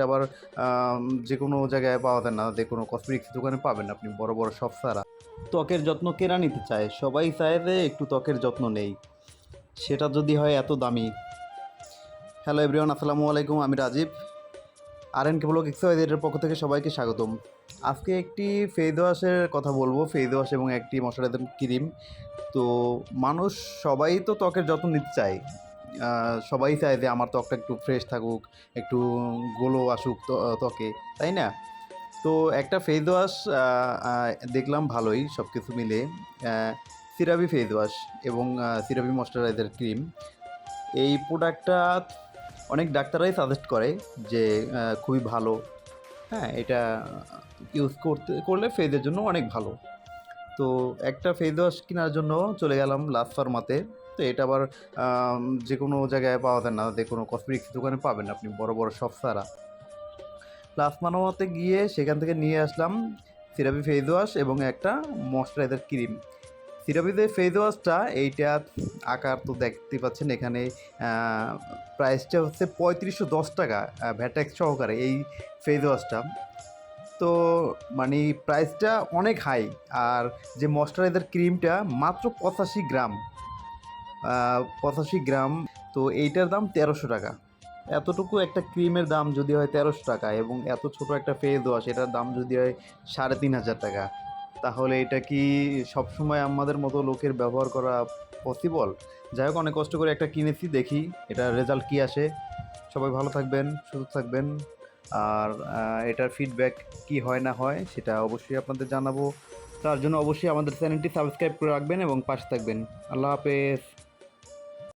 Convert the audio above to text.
এটা আবার যে কোনো জায়গায় পাওয়া যায় না, যে কোনো কসমেটিক্স দোকানে পাবেন আপনি, বড় বড় সব সারা ত্বকের যত্ন কেনা নিতে চায়? সবাই চায় যে একটু ত্বকের যত্ন নেই। সেটা যদি হয় এত দামি। হ্যালো এভরিওয়ান আসসালামু আলাইকুম, আমি রাজীব। আর এন কেবল এক্সাইজের পক্ষ থেকে সবাইকে স্বাগতম। আজকে একটি ফেস ওয়াশের কথা বলব ফেস ওয়াশ এবং একটি মশলাদার ক্রিম। তো মানুষ সবাই তো ত্বকের যত্ন নিতে চায়। সবাই চায় যে আমার ত্বকটা একটু ফ্রেশ থাকুক, একটু গ্লো আসুক ত্ব- ত্বকে, তাই না? তো একটা ফেস ওয়াশ দেখলাম ভালোই সব কিছু মিলে সিরাবি ফেস ওয়াশ এবং সিরাবি ময়শ্চারাইজার ক্রিম এই প্রোডাক্টটা অনেক ডাক্তারাই সাজেস্ট করে যে খুবই ভালো। হ্যাঁ এটা ইউজ করতে, করলে ফেজের জন্য অনেক ভালো। তো একটা ফেস ওয়াশ কেনার জন্য চলে গেলাম লাস্ট ফার্মাতে তো এটা আবার যে কোনো জায়গায় পাওয়া যায় না। যে কোনো কসমেটিক্স দোকানে পাবেন আপনি, বড় বড় সব সারা লাস্ট মানমাতে গিয়ে সেখান থেকে নিয়ে আসলাম সিরাপি ফেস ওয়াশ এবং একটা ময়শ্চারাইজার ক্রিম সিরাপি যে ফেস ওয়াশটা এইটা আকার তো দেখতে পাচ্ছেন এখানে প্রাইসটা হচ্ছে পঁয়ত্রিশশো দশ টাকা ভ্যাটেক্স সহকারে এই ফেস ওয়াশটা তো মানে প্রাইসটা অনেক হাই আর যে ময়শ্চারাইজার ক্রিমটা মাত্র পঁচাশি গ্রাম। পঁচাশি গ্রাম, তো এইটার দাম তেরোশো টাকা। এতটুকু একটা ক্রিমের দাম যদি হয় তেরোশো টাকা এবং এত ছোট একটা ফেস ওয়াশ, এটার দাম যদি হয় সাড়ে তিন হাজার টাকা। তাহলে এটা কি সবসময় আমাদের মতো লোকের ব্যবহার করা পসিবল যাই হোক, অনেক কষ্ট করে একটা কিনেছি, দেখি এটা রেজাল্ট কি আসে। সবাই ভালো থাকবেন, সুস্থ থাকবেন। আর এটার ফিডব্যাক কি হয় না হয় সেটা অবশ্যই আপনাদের জানাব। তার জন্য অবশ্যই আমাদের চ্যানেলটি সাবস্ক্রাইব করে রাখবেন এবং পাশে থাকবেন। আল্লাহ হাফেজ।